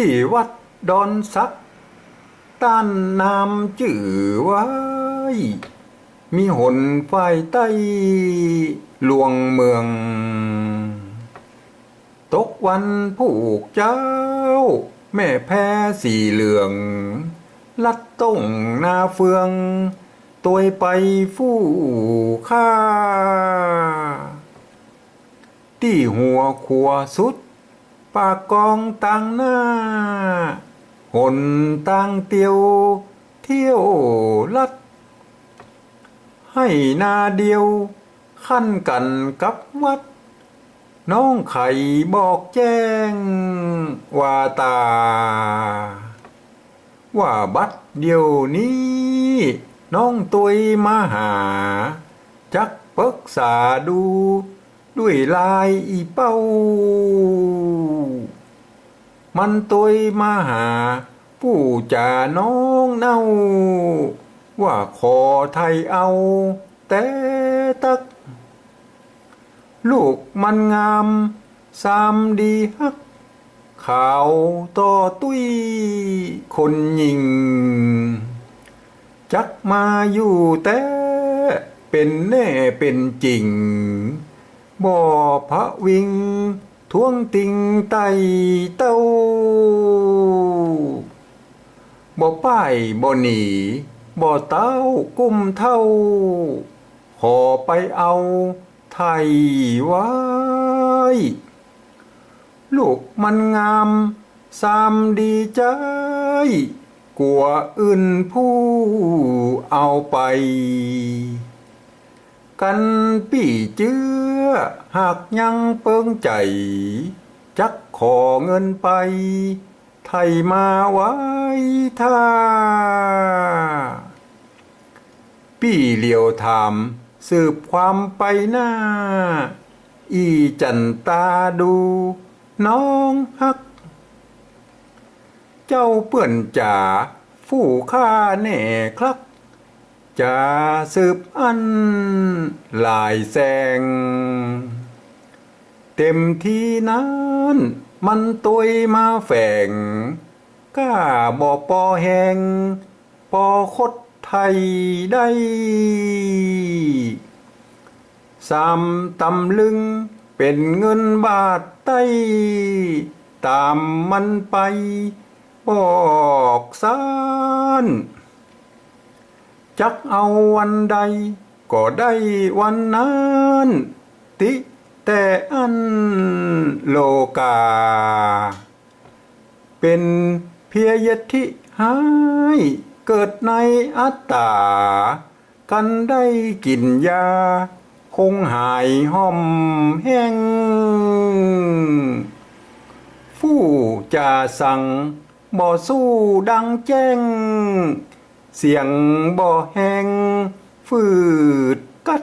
ที่วัดดอนสักต้านน้ำจื่อไว้ มีหนฝ่ายใต้ลวงเมือง ตกวันผูกเจ้า แม่แพ้สีเหลือง ลัดต้งนาเฟืองตัวไปฟู่ข้า ที่หัวขัวสุด ปากกองตังหน้าหนตังเตียว เที่ยวลัด ให้นาเดียว ขั้นกันกับวัด น้องไข่บอกแจ้ง ว่าตา ว่าบัดเดียวนี้ น้องตุยมาหา จักปรึกษาดู ด้วยลายอีเป้า มันตุยมาหา ผู้จ่าน้องเน่า ว่าขอไทยเอา แต่ตัก ลูกมันงามสามดีฮักขาวต่อตุ้ยคนยิง จักมาอยู่แต่เป็นแน่เป็นจริง บ่พระวิง ทวงติงไตเต้าบ่ป้ายบ่หนีบ่เต้ากุ้มเท่า ขอไปเอาไทยไว้ลูกมันงามสามดีใจ กลัวอื่นผู้เอาไป กันปี่เจื้อ หากยังเปิงใจ จักขอเงินไป ไทยมาไว้ท่าปี่เหลียวถามสืบความไปหน้า อีจันตาดู น้องฮัก เจ้าเปื่อนจ่าฟู่ข้าแน่คลัก จะสืบอันลายแสง เต็มที่นั้นมันตุยมาแฝงก้าบ่ปอแหงปอคดไทยได้สามตำลึงเป็นเงินบาทไต้ตามมันไป บอกสาน จักเอาวันใด ก็ได้วันนั้น ติแต่อันโลกา เป็นเพียยทิหายเกิดในอัตตา กันได้กินยา คงหายห่อมแห้งฟู่จะสั่งบ่สู้ดังแจ้ง เสียงบ่แห้งฟืดกัด